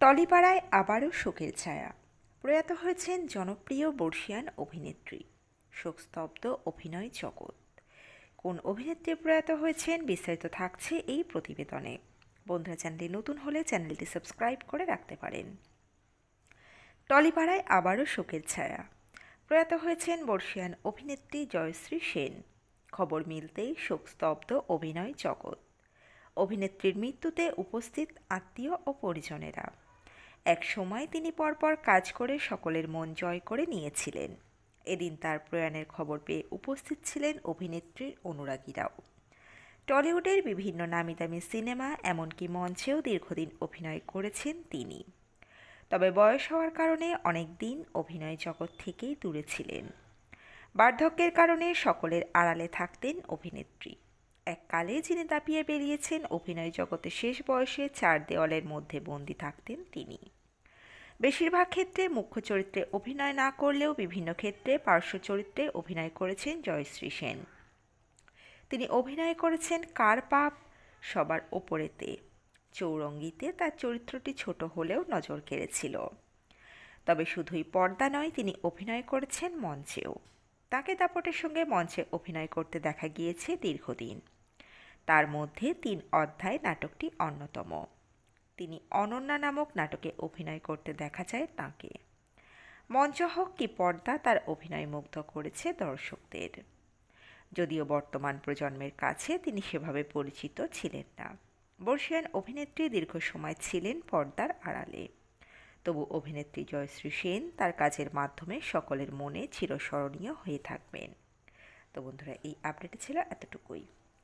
টলিপাড়ায় আবারও শোকের ছায়া। প্রয়াত হয়েছেন জনপ্রিয় বর্ষিয়ান অভিনেত্রী। শোকস্তব্ধ অভিনয় জগৎ। কোন অভিনেত্রী প্রয়াত হয়েছেন বিস্তারিত থাকছে এই প্রতিবেদনে। বন্ধুরা চ্যানেলটি নতুন হলে চ্যানেলটি সাবস্ক্রাইব করে রাখতে পারেন। টলিপাড়ায় আবারও শোকের ছায়া। প্রয়াত হয়েছেন বর্ষিয়ান অভিনেত্রী জয়শ্রী সেন। খবর মিলতেই শোকস্তব্ধ অভিনয় জগৎ। অভিনেত্রীর মৃত্যুতে উপস্থিত আত্মীয় ও পরিজনেরা। এক সময় তিনি পরপর কাজ করে সকলের মন জয় করে নিয়েছিলেন। এদিন তার প্রয়াণের খবর পেয়ে উপস্থিত ছিলেন অভিনেত্রীর অনুরাগীরাও। টলিউডের বিভিন্ন নামি দামি সিনেমা, এমনকি মঞ্চেও দীর্ঘদিন অভিনয় করেছেন তিনি। তবে বয়স হওয়ার কারণে অনেক দিন অভিনয় জগৎ থেকেই দূরে ছিলেন। বার্ধক্যের কারণে সকলের আড়ালে থাকতেন অভিনেত্রী। এককালে যিনি দাপিয়ে বেরিয়েছেন, অভিনয় জগতে শেষ বয়সে চার দেওয়ালের মধ্যে বন্দি থাকতেন তিনি। বেশিরভাগ ক্ষেত্রে মুখ্য চরিত্রে অভিনয় না করলেও বিভিন্ন ক্ষেত্রে পার্শ্ব চরিত্রে অভিনয় করেছেন জয়শ্রী সেন। তিনি অভিনয় করেছেন কার পাপ, সবার ওপরেতে। চৌরঙ্গিতে তার চরিত্রটি ছোট হলেও নজর কেড়েছিল। তবে শুধুই পর্দা নয়, তিনি অভিনয় করেছেন মঞ্চেও। তাকে দাপটের সঙ্গে মঞ্চে অভিনয় করতে দেখা গিয়েছে দীর্ঘদিন। তার মধ্যে তিন অধ্যায় নাটকটি অন্যতম। তিনি অনন্যা নামক নাটকে অভিনয় করতে দেখা যায় তাকে। মঞ্চ হোক কি পর্দা, তার অভিনয় মুগ্ধ করেছে দর্শকদের। যদিও বর্তমান প্রজন্মের কাছে তিনি সেভাবে পরিচিত ছিলেন না। বর্ষিয়ান অভিনেত্রী দীর্ঘ সময় ছিলেন পর্দার আড়ালে। তবু অভিনেত্রী জয়শ্রী সেন তার কাজের মাধ্যমে সকলের মনে চিরস্মরণীয় হয়ে থাকবেন। তো বন্ধুরা, এই আপডেটে ছিল এতটুকুই।